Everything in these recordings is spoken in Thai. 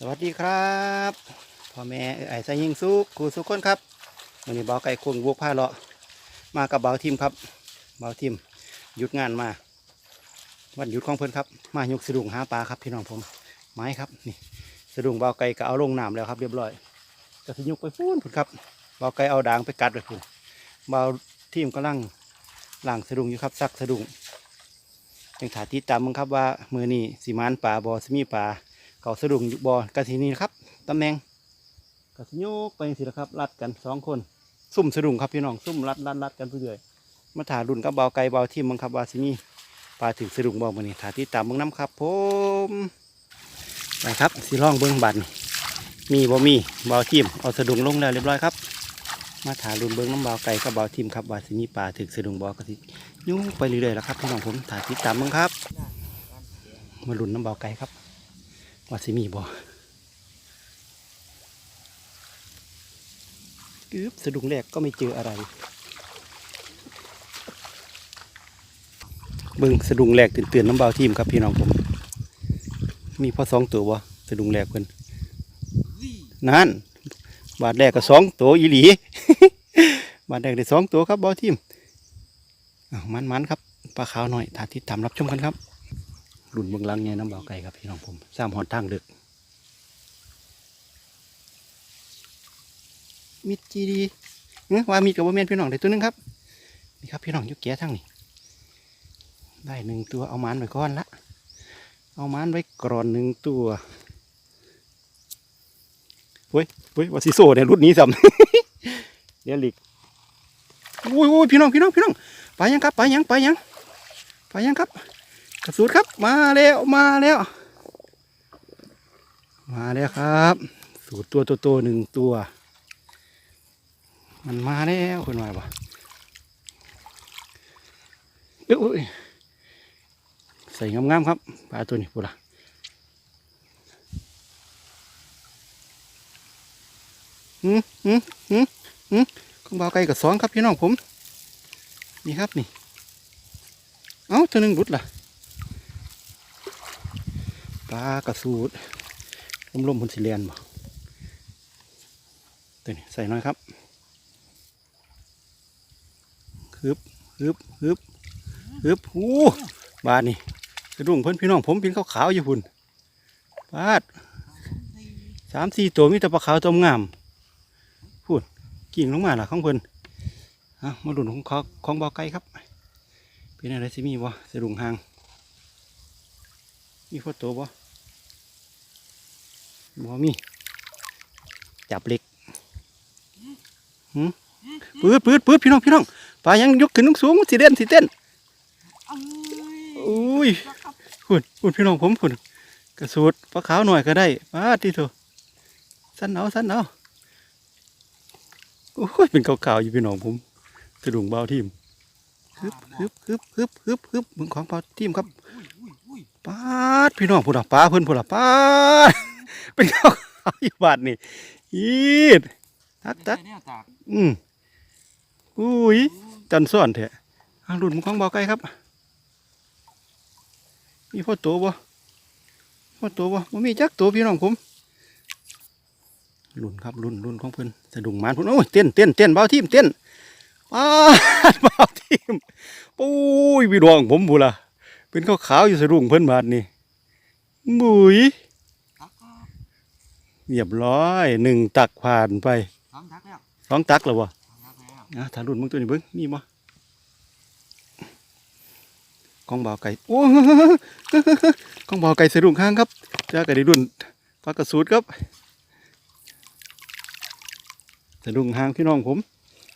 สวัสดีครับพ่อแม่เอ้ไอ้สายยิงสุกครูสุกคนครับวันนี้เบาไก่ควงบวกผ้าเลาะมากับเบาทีมครับเบาทีมหยุดงานมาวันหยุดของเพื่อนครับ มายกสะดุงหาปลาครับพี่น้องผมไม้ครับนี่สะดุงเบาไก่ก็เอาลงน้ำแล้วครับ เรียบร้อยก็สิยกไปพูนพุ่นครับเบาไก่เอาด่างไปกัดไปพุ่นเบาทีมกำลังล่างสะดุงอยู่ครับซักสะดุงยังถาติดตามมึงครับว่ามือนี้สีมานป่าบอสมีป่า เขาสะดุ้งอยู่บ่อกระทีนี้นะครับตำแหน่งกระสิโยกไปสิละครับรัดกันสองคน ซุ่มสะดุ้งครับพี่น้องซุ่มรัดรัดรัดกันเรื่อยมาถ่ารุ่นกับเบาไก่เบาที่มังครับว่าสิมีปลาถึงสะดุ้งบ่มื้อนี้ถ่าที่ตามเบิ่งน้ำครับผมไปครับสิลองเบิ่งบันี่มีบ่มีเบาทีมเอาสะดุ้งลงแล้วเรียบร้อยครับ มาถ่ารุ่นเบิ่งน้ำเบาไก่กับเบาทีมครับว่าสิมีปลาถึงสะดุ้งบ่กระสิโยุ่งไปเรื่อยๆแล้วครับพี่น้องผมถ่าที่ตามเบิ่งครับ มารุ่นน้ำเบาไก่ครับ ว่าสิมีบ่กึบสะดุ้งแรกก็ไม่เจออะไร เบิ่งสะดุ้งแรกตื่นเตือนน้ำเบาทีมครับพี่น้องผม มีพอสองตัวบ่สะดุ้งแรกเพิ่นนั่น บาทแรกก็สองตัวอีหลี บาทแรกได้สองตัวครับเบาทีมอ้าวมันๆครับปลาขาวหน่อยถาที่ตามรับชมกันครับ รุ่นเบืองหลังเนี่ยน้ำเบาไก่ครับพี่น้องผมสร้างหอดทางเดึกมิดจีดีเอ้ยว่ามีกับว่าเมียนพี่น้องได้ตัวหนึงครับนี่ครับพี่น้องยุกแก่ทั้งนี่ได้หนึ่งตัวเอามันไว้ก่อนละ เอามันไว้กรอนหนึ่งตัวเฮ้ยเฮ้ยว่าซิโซ่เนี่ยรุ่นนี้ซ้ำเดี๋ยวหลีกอุ้ยอุ้ยพี่น้องพี่น้องพี่น้องไปยังครับไปยังไปยังไปยังครับ กระสุนครับ มาแล้วมาแล้ว มาแล้วครับ สูตรตัวตัวโตๆหนึ่งตัว มันมาแล้วคนมาบ่เอ้ยใส่งามๆครับปลาตัวนี้ปุ๊ละหืมหืมหืมหืมของเบาไก่กับสองครับพี่น้องผม นี่ครับนี่ เอ้าตัวหนึ่งบุดล่ะ ปลากระสูดลมลมบนสิเลียนบ่ตัวนี้ใส่หน่อยครับฮึบฮึบฮึบฮึบหูบาดนี่กระดุงเพิ่นพี่น้องผมเป็นขาวๆอยู่พุ่นบาดสามสี่ตัวมีแต่ปลาขาวตัวงามพูดกิ่งลงมาล่ะของเพิ่นอะมาดุนของเขาของบ่อไก่ครับ เป็นอะไรสิมีบ่สะดุงหาง มีโฟโต้บ่บ่มี จับเหล็กหืมปืดปืดปืดพี่น้องพี่น้องปลายังยกขึ้นสูงๆมันสิเด่นสิเต้นอุ้ยหุ่นหุ่นพี่น้องผมหุ่นกระสูดปลาขาวหน่อยก็ได้ปลาที่โถสั้นเอาสั้นเอาโอ้ยเป็นขาวๆอยู่พี่น้องผมสะดุ้งเบาทีมฮึบฮึบฮึบฮึบฮึบฮึบมึงของเบาทีมครับ ปาดพี่น้องพูดอะปลาเพิ่อนพูดอะปาดเป็นข้าวขาวอยู่บาทนี่อีดตักตักเนี่ยตากอืมอุ้ยจันส่วนเถอะอะรุ่นของเบาไก่ครับ มีพ่อตัวบ่พ่อตัวบ่บ่มีจักตัวพี่น้องผมรุ่นครับรุ่นรุ่นของเพิ่อนสะดุ้งมานพุ่นโอ้ยเต้นเต้นเต้นเบาทีมเต้นปาดเบาทีมปุ้ยพี่น้องผมพูดละ เป็นขาวขาวๆอยู่สะดุ้งเพิ่นบาดนี่บุยตักก็เรียบร้อยหนึ่งตักผ่านไปสองตักแล้วสองตักแล้ววะสองตักแล้วนะถ้ารุ่นมึงตัวนี้เบิ้งมีบ่กองบ่าวไก่โอ้กองบ่าวไก่สะดุ้งข้างครับจ้าไก่ได้รุ่นปลากระสูดครับสะดุ้งหางพี่น้องผม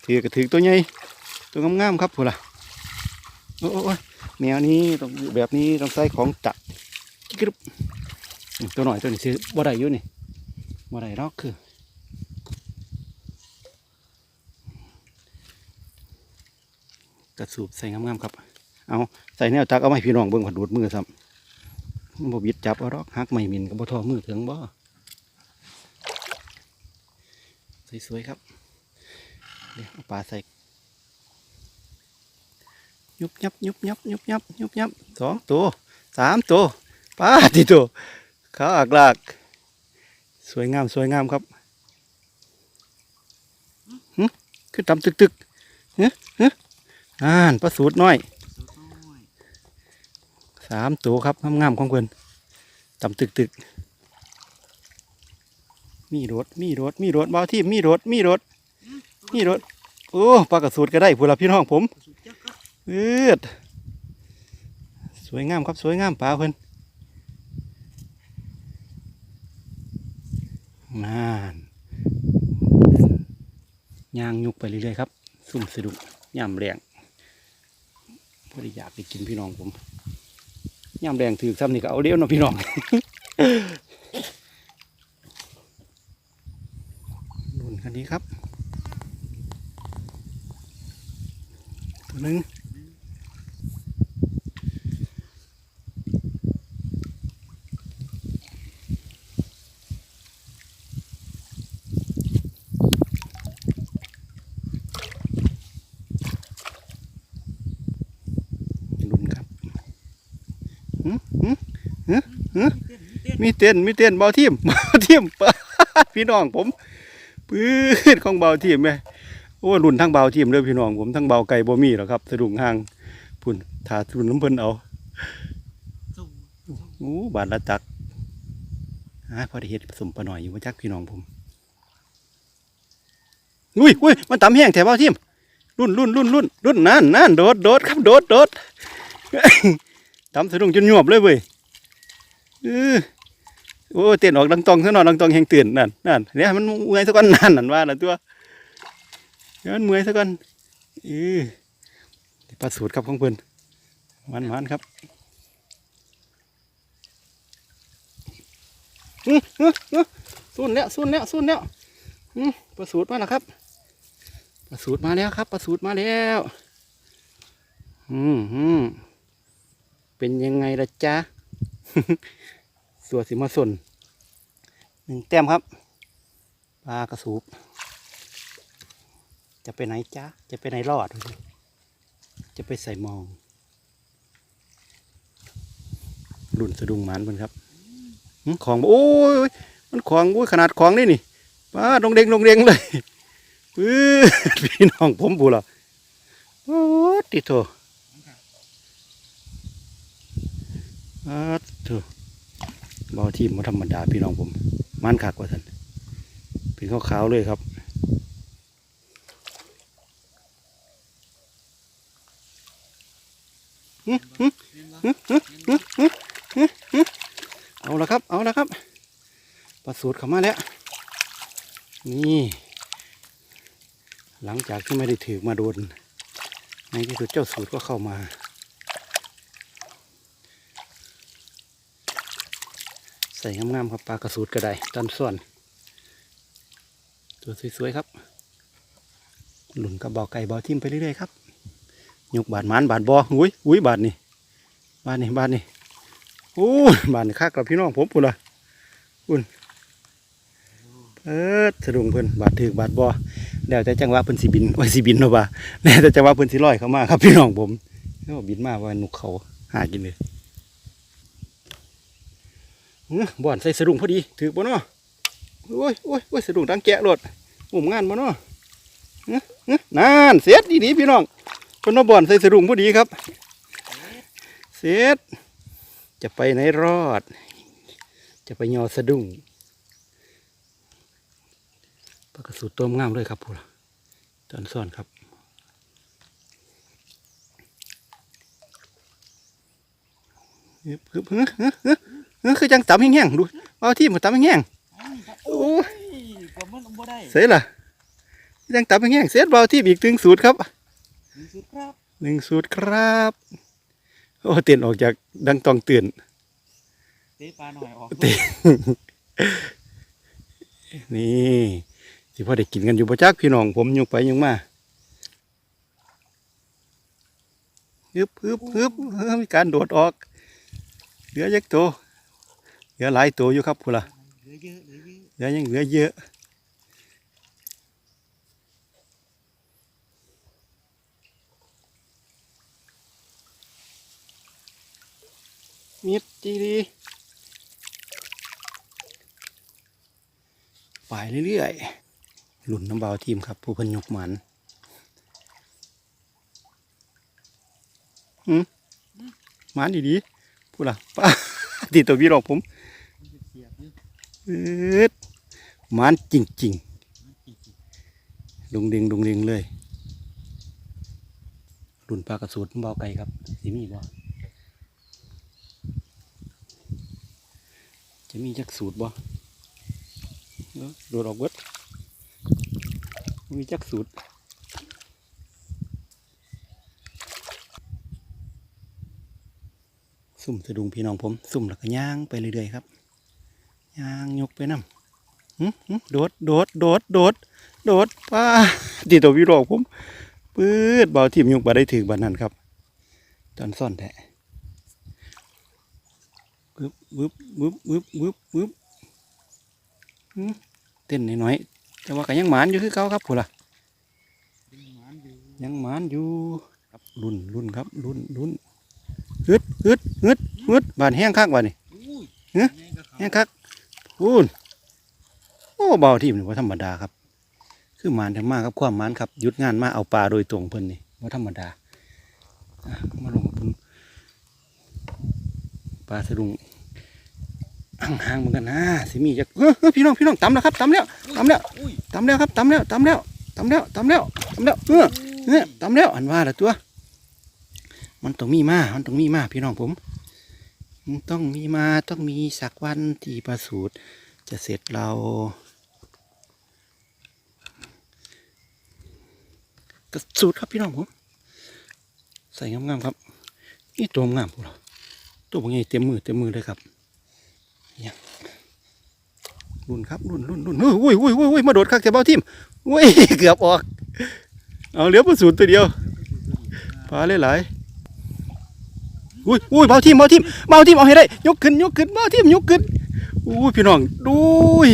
ถือกระถือตัวใหญ่ตัวงามๆครับพูดล่ะโอ้โอ้ย แนวนี้ต้องแบบนี้ต้องใส่ของจับกรึบตัวหน่อยตัวนี้ซื้อบ่ได้อยู่นี่บ่ได้หรอกคือกระสูบใส่งามๆครับ เอาใส่แนวตักเอาไม้พี่น้องเบิ่งผัดดูดมือซ้ำมันบ่บิดจับเอาดอกหักไม่มินกับบ่ทอมือถึงบ่สวยๆครับ เดี๋ยวเอาปลาใส่ ยุบยับยุบยับยุบยับยุบยับสองตัวสามตัวปลาที่ตัวขาอักลากสวยงามสวยงามครับหึคือตำตึกตึกฮ้เฮ้อ่านประสูตรน้อยสามตัวครับงามๆของเพื่อนตำตึกตึกมีรถมีรถมีรถเบาที่มีรถมีรถมีรถโอ้ปลากระสูตรก็ได้พูละพี่น้องผมรับ เอือดสวยงามครับสวยงามปลาเพิ่นนานย่างยุกไปเรื่อยๆครับ ซุ่มสะดุกย่ำแรงพอดีอยากไปกินพี่น้องผมย่ำแรงถือซ้ำนี่ก็เอาเลี้ยวนะพี่น้องนุ่นคันนี้ครับ ตัวหนึ่ง ลุ้นครับหึหึหึหึ เต้นเต้น มีเต้นมีเต้นเบาทีมเบาทีมพี่น้องผมปื้ดของเบาทีมไหมโอ้รุ่นทั้งเบาทีมเลยพี่น้องผมทั้งเบาไก่บ่มีหรอกครับสะดุ้งห่างพุ่นถาทุนน้ำเพิ่นเอาสู้โอ้บาทละจักฮะพอได้เฮ็ดผสมปลาหน่อยอยู่มาจักพี่น้องผมอุ้ยอุ้ยมันตำแห้งแถวเบาทีมรุ่นรุ่นรุ่นรุ่นรุ่นนั่นนั่นโดดโดดครับโดดโดดตำสะดุ้งจนหยวบเลยเว้ยเออ โอ้เต้นออกดังตองซะหน่อยดังตองแห่งตื่นนั่นนั่นเนี่ยมันเมื่อยสักวันนั่นนั่นว่าน่ะตัวเดี๋ยมันเมื่อยสักวันเออปลาสูตรครับของเพิ่นมันมันครับอื้ออื้ออื้อสุ่นแล้วสุ่นแล้วสุ่นแล้วอืมปลาสูตรมาแล้วครับปลาสูตรมาแล้วครับปลาสูตรมาแล้วอืมอืมเป็นยังไงล่ะจ๊ะ สัวสิมาสนหนึ่งแต้มครับปลากระสูบจะไปไหนจ๊ะจะไปไหนรอด จะไปใส่มองรุ่นสะดุงหมันมันครับหึของโอ้ยมันของโอ้ยขนาดของนี่นี่ป้าดงเด้งดงเด้งเลยปื้อพี่น้องผมบูละโอ้ติโตอาเถอะ บอที่มมาธรรมดาพี่น้องผม มันขากกว่าท่านเป็นขาวๆเลยครับเห็นบ่เห็นบ่เอาละครับ เอาละครับปลาสูตรเข้ามาแล้ว นี่ หลังจากที่ไม่ได้ถือมาโดนในที่สุดเจ้าสูตรก็เข้ามา ใส่งามๆครับปลากระสูดก็ได้ตอนส่วน ตัวสวยๆครับ หลุนกับบ่อไก่บ่อทิมไปเรื่อยๆครับยกบาดมานบาดบออุ้ยอุ้ยบาดนี่บาดนี่บาดนี่โอ้ยบาดนี่คักกับพี่น้องผมปุ่นละปุ่นเออสะดุ้งเพิ่นบาดถือบาดบอแล้วแต่จังหวะเพิ่นสิบินไว้สิบินเนาะบ่าแล้วแต่จังหวะเพิ่นสิลอยเข้ามาครับพี่น้องผมโอ้บินมาว่านุกเขาหากินเลย บ่อนใส่สะดุ้งพอดี ถือบ่เนาะโอ้ยโอ้ยโอ้ยสะดุ้งดังแกะโลดอุ้มงานบ่เนาะเอ้อเอ้อนานเสร็จดีๆพี่น้องเพิ่นบ่อนใส่สะดุ้งพอดีครับ เสร็จจะไปไหนรอด จะไปยอสะดุ้งปลากระสุดตัวงามเลยครับพูดตอนซ่อนครับเฮ้ยเฮ้ยเฮ้ย เฮ้ยเฮ้ยเออคือจังตำแห้งๆดูเอาที่มันตำแห้งโอ้ยก็มันบ่ได้ๆเสร็จละจังตำแห้งๆเสร็จเบาที่อีกหนึ่งสูตรครับนี่สุดครับหนึ่งสูตรครับโอ้เต้นออกจากดังตองตื่นเตะปลาหน่อยออกเตะนี่สิพอได้กินกันอยู่ประจักพี่น้องผมยกไปยกมาฮึบฮึบฮึบเออมีการโดดออกเหลือยักตัวเห ลือหลายตัวอยู่ครับพูล่ะเหลือเยอะเหลือเยอะเหลือยังเหลือเยอะมิดจีดีไปเรื่อยๆหลุนน้ำเบาทีมครับ ผู้พันยกหมันหืมหมันดีๆพูดล่ะป้าติดตัวพี่หรอกผม มันจะเสียบอยู่ อื ดมันจริงๆดุงดิงดุงดิงเลยรุ่นปลากระสุนเบาไก่ครับสิมีบ่จะมีจักสูตรบ่เอ้อโดดออกเบิดมีจักสูตรซุ่มสะดุงพี่น้องผม ซุ่มแล้วก็ย่างไปเรื่อยๆครับ ย่างยกไปน้ำหึหึโดดโดดโดดโดดโดดป้าดีตัววิโรกผมปื๊ดเบาทีมยุกมาได้ถึงบันนั้นครับตอนซ่อนแท้บึบบึบบึบบึบบึบบึบหืมเต้นน้อยๆแต่ว่าก็ยังหมานอยู่คือเก่าครับผู้ล่ะเป็นหมานอยู่ยังหมานอยู่ครับรุ่นรุ่นครับรุ่นรุ่นฮึดฮึดฮึดฮึดบานแห้งคักบานนี่อุ้ยเอ๊ะยังไงก็แห้งเขาคัก พูนโอ้เบาทีมนี่ว่าธรรมดาครับ คือมานทั้งมากครับความมานครับยุดงานมาเอาปลาโดยตรงเพิ่นนี่ว่าธรรมดามาลงกับปลาสะดุงห่างๆเหมือนกันนะสิมีจักเฮ้ยเฮ้ยพี่น้องพี่น้องตำแล้วครับตำแล้วตำแล้วตำแล้วครับตำแล้วตำแล้วตำแล้วตำแล้วตำแล้วเออเนี่ยตำแล้วอันว่าละตัว มันต้องมีมามันต้องมีมาพี่น้องผม ต้องมีมาต้องมีสักวันที่ประสูตรจะเสร็จเรา กระสูตรครับพี่น้องผมใส่งามๆครับ นี่ตัวงามพวกเราตัวพวกนี้เต็มมือเต็มมือเลยครับเนี่ยรุ่นครับรุ่นรุ่นรุ่นเฮ้ยอุ้ยอุ้ยอุ้ยอุ้ยมาโดดคักแต่เบ้าทิมอุ้ยเกือบออก เอาเหลือประสูตรตัวเดียวปลาหลายๆ อุ้ยอุ้ยเบาทิมเบาทิมเบาทิมเอาให้ได้ ยกขึ้นยกขึ้นเบาทิมยกขึ้นอุ้ยพี่น้องดูย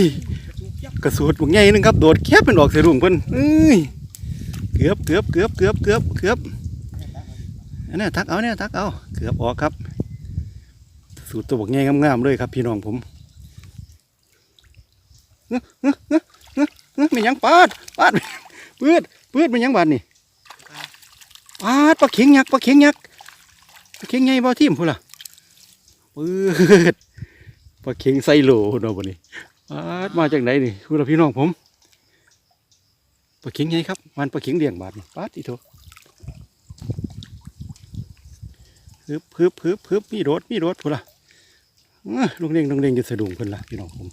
กระสูดพวกใหญ่นึงครับโดดแคบเป็นออกใส่รุงเพิ่นเอ้ยเกือบเกือบเกือบเกือบเกือบเกือบอันนี้ทักเอาเนี่ยทักเอาเกือบออกครับ สูตรตัวบอกใหญ่งามๆเลยครับ พี่น้องผมเอ้อเอ้อเอ้อเอ้อเอ้อไม่ยังปาดปาดปืดปืดไม่ยังบาดนี่ปาดปลาเข็งยักปลาเข็งยักษ์ เข็งใหญ่บ่ทิ่มพูดล่ะปืดปลาเข็งไซโลเนาะบ่นี่มาจากไหนนี่คุณพี่น้องผมปลาเข็งไงครับมันปลาเข็งเลี้ยงบาทนี่ปาดอีโถฮึบฮึบฮึบฮึบมีรถมีรถพุ่นละลุงเด้งลุงเด้งจะสะดุ้งเพิ่นละพี่น้องผม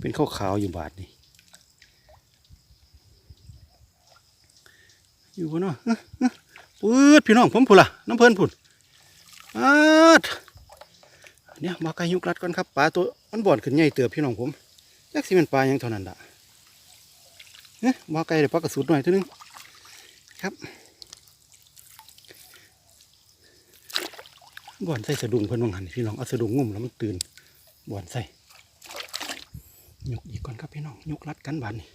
เป็นข้าวขาวอยู่บาทนี่อยู่พุ่นเนาะอื้ออื้อปืดพี่น้องผมพุ่นละน้ำเพิ่นพุ่นปาด เนี่ยมาไกลยุกรัดก่อนครับปลาตัวมันบ่อนขึ้นใหญ่เติบพี่น้องผมจักสิเป็นปลายังเท่านั้นละเนี่ยมาไกลเดี๋ยวปลากระสุนหน่อยท่านึงครับบ่อนใส่สะดุ้งเพิ่นว่างหันพี่น้องเอาสะดุ้งงุ่มแล้วมันตื่นบ่อนใส่ยกอีกก่อนครับพี่น้องยกรัดกันบานนี่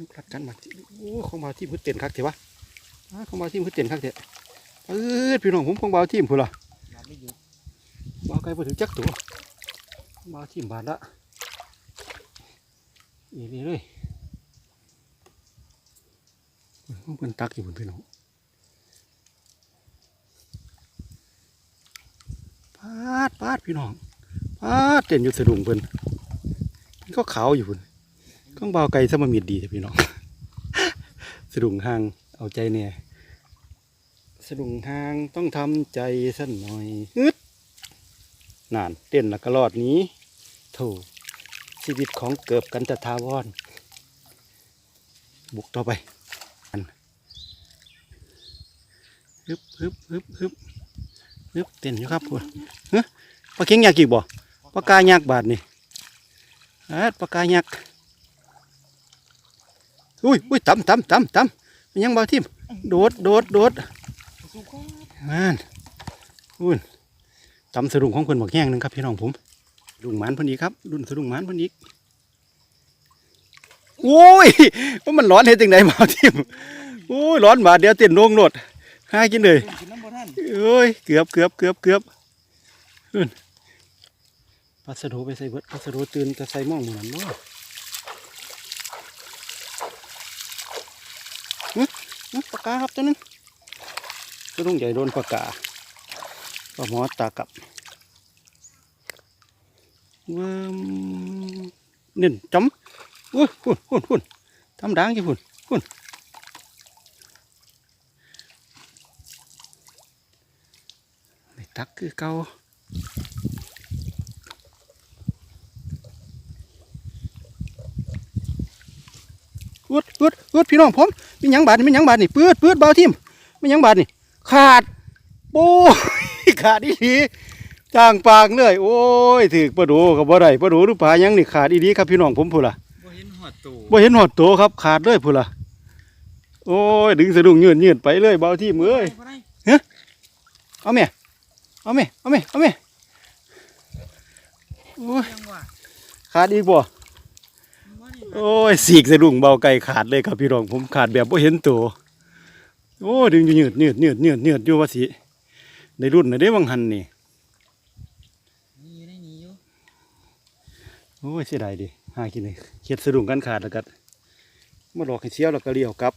ยกรัดกันบานโอ้ของบาที่พื้นเต็นคักเถอะวะอ้าของบาที่พื้นเต็นคักเถอะ เออพี่น้องผมของบาที่พุ่นละยับไม่อยู่มาไกลไปถึงจักตัวมาที่บานละนี่นี่เลยมันเป็นตักอยู่บนพี่น้องปาดปาดพี่น้องปาดเต้นอยู่สะดุ้งเพิ่นมันก็ขาวอยู่เพิ่นข้างเบาไก่สมมิดดีจ้ะพี่น้อง สะดุ้งห่างเอาใจเนี่ย สะดุ้งห่างต้องทำใจสั้นหน่อยฮึดนานเต้นแล้วก็รอดนี้โถชีวิตของเกิบกันตะทาวอน บุกต่อไปอันฮึบฮึบฮึบฮึบฮึบเต้นอยู่ครับพวกเฮ้ยปลาเข็งยากอีกบ่ปลากายากบาทนี่อาดปลากายากอุ้ยอุ้ยต่ำต่ำต่ำต่ำยังบ่ทิมโดดโดดโดด มันคุณตำสรุงของคนบอกแห้งนึงครับพี่น้องผมดุงมันพอดีครับดุนสรุงมันพอดีโอ้ยว่ามันร้อนเห็นจังไหนมาทิมโอ้ยร้อนมาเดี๋ยวเต้นลงโหลดห้ากินเลยเอ้ยเกือบเกือบเกือบเกือบคุณนพัสดุไปใส่เบิดพัสดุตื่นจะใส่หม้อเหมือนเนาะปากกาครับตัวนึง ก็ต้องใหญ่โดนปากกาปลาหมอตากับว้ามเน่นจำอุ้ยหุ่นหุ่นหุ่นทำด่างอยู่หุ่นหุ่นไม่ตักคือเก่าปืดปืดปืดพี่น้องผมมีหยังบาดนี่มีหยังบาดนี่ปืดปืดเบาทิมมีหยังบาดนี่ ขาดโอ้ยขาดอีหลีจางปากเลย โอ้ยถือประดูกับบ่ได้ประดูหรือปลาหยังนี่ขาดอีหลีครับพี่น้องผมพูดล่ะบ่เห็นหอดตูบ่เห็นหอดโตครับ ขาดเลยพูดล่ะโอ้ยดึงสะดุ้งยืนยืนไปเลยเบาทิมเอ้ยบ่ได้เอาแม่เอาแม่เอาแม่เอาแม่โอ้ยยังว่าขาดอีกบ่บ่นี่โอ้ยสีกสะดุ้งเบาไก่ขาดเลยครับพี่น้องผมขาดแบบบ่เห็นตัว โอ้ยดึงอยู่ยืดยืดยืดยืดยืดอยู่ว่าสิในรุ่นน่ะได้วังหันนี่นี่อยู่ในนี้อยู่โอ้ยเสียดายดิหากินเลยเข็ดสะดุ้งกันขาดแล้วก็มาหลอกให้เชี่ยวแล้วก็เลี้ยวกลับ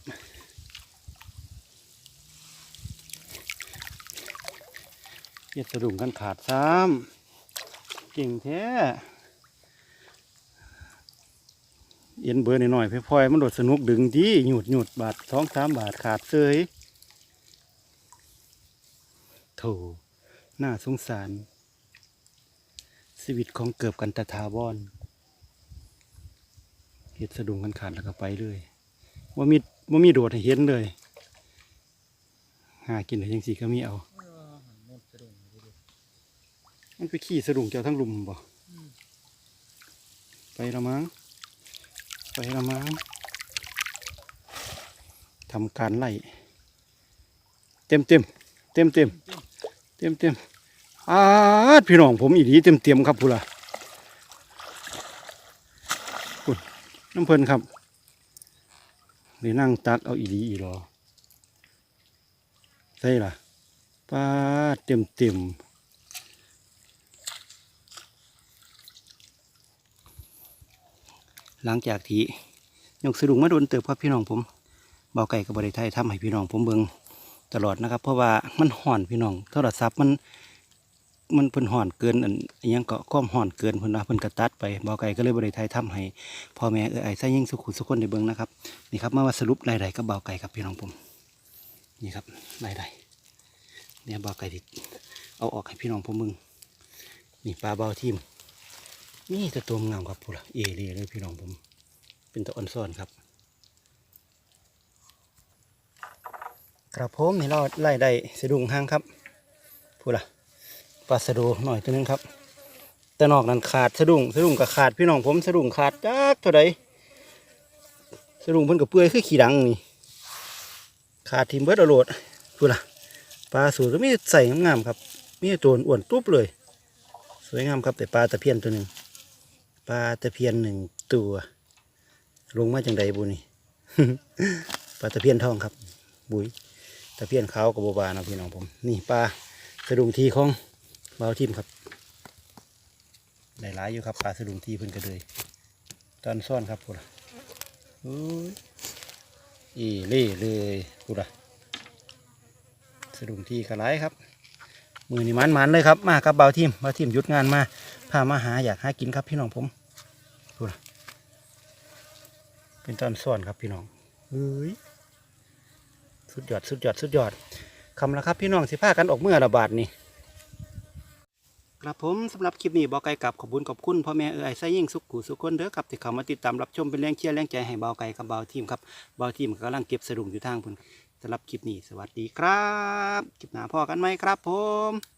เข็ดสะดุ้งกันขาดซ้ำเก่งแท้ เอ็นเบอร์หน่อยๆพลอยๆมันโดดสนุกดึงดีหยุดหยุดบาทสองสามบาทขาดเซยโถน่าสงสาร ชีวิตของเกือบกันตะทาวอนเห็ดสะดุ้งกันขาดแล้วก็ไปเลยว่ามีว่ามีโดดให้เห็นเลย หากินได้ยังสีก็มีเอาเออหันหมดสะดุ้งเลยดูมันไปขี่สะดุ้งเจ้าทั้งลุมบ่อืมไปละมั้ง ไปละมั้งทำการไล่เต็มเต็มเต็มเต็มเต็มเต็มอาดพี่น้องผมอีดีเต็มเต็มครับพูล่ะพุ่นน้ำเพลินครับหรือนั่งตักเอาอีดีอีหรอใช่ล่ะป้าเต็มเต็ม หลังจากที่ยกสะดุงมาโดนเติบครับพี่น้องผมเบาไก่กับบริไทยทำให้พี่น้องผมเบิงตลอดนะครับ เพราะว่ามันห่อนพี่น้องโทรศัพท์มันมันเพิ่นห่อนเกินอันยังก็ก้อมห่อนเกินเพิ่นว่าเพิ่นกระตัดไปเบาไก่ก็เลยบริไทยทำให้พ่อแม่เออไอ้ใส่ยิ่งสุขุสุขคนได้เบิงนะครับนี่ครับมาว่าสรุปรายได้กับเบาไก่ครับพี่น้องผมนี่ครับรายได้เนี่ยเบาไก่ที่เอาออกให้พี่น้องผมเบิงนี่ปลาเบาทิม นี่จะตัวงามครับพูดละเอเรียเลยพี่น้องผม เป็นตัวอ่อนซ่อนครับครับผมนี่เราไล่ได้สะดุ้งห้างครับพูดละปลาสะดูหน่อยตัวนึงครับแต่นอกนั้นขาดสะดุ้งสะดุ้งกับขาดพี่น้องผมสะดุ้งขาดจักเท่าใดสะดุ้งเพิ่นกับเปื่อยคือขี้ดังนี่ขาดทีมเบิร์ดอโหลดพูดละปลาสูตรก็มีใส่งามๆครับ มีตัวอ้วนตุ๊บเลย สวยงามครับแต่ปลาตะเพียนตัวหนึ่ง ปลาตะเพียนหนึ่งตัว ลงมาจังใดบุนี่ปลาตะเพียนทองครับ บุยตะเพียนขาวกับโบบานะพี่น้องผม นี่ปลาสะดุงทีของเบาทิมครับได้หลายอยู่ครับปลาสะดุงทีเพิ่นกระเลยตอนซ่อนครับพูดละอ้ยอีเล่เลยพูดละสะดุงทีกระไรครับมือนี่มันมันเลยครับมาครับเบาทิมเบาทิมหยุดงานมาพามาหาอยากหากินครับพี่น้องผม ดูนะเป็นตอนซ่อนครับพี่น้องเฮ้ยสุดยอดสุดยอดสุดยอดคำละครับพี่น้องสิพากันออกเมื่อระบาดนี่ครับผมสำหรับคลิปนี้บอกไก่กับขอบคุณขอบคุณพ่อแม่เอ๋ยไส้ยิ่งสุขกูสุขคนเด้อครับที่เข้ามาติดตามรับชมเป็นแรงเชียร์แรงใจให้เบาไก่กับเบาทีมครับเบาทีมกำลังเก็บสะดุงอยู่ทางพุ่นสำหรับคลิปนี้สวัสดีครับคลิปหน้าพ่อกันไหมครับผม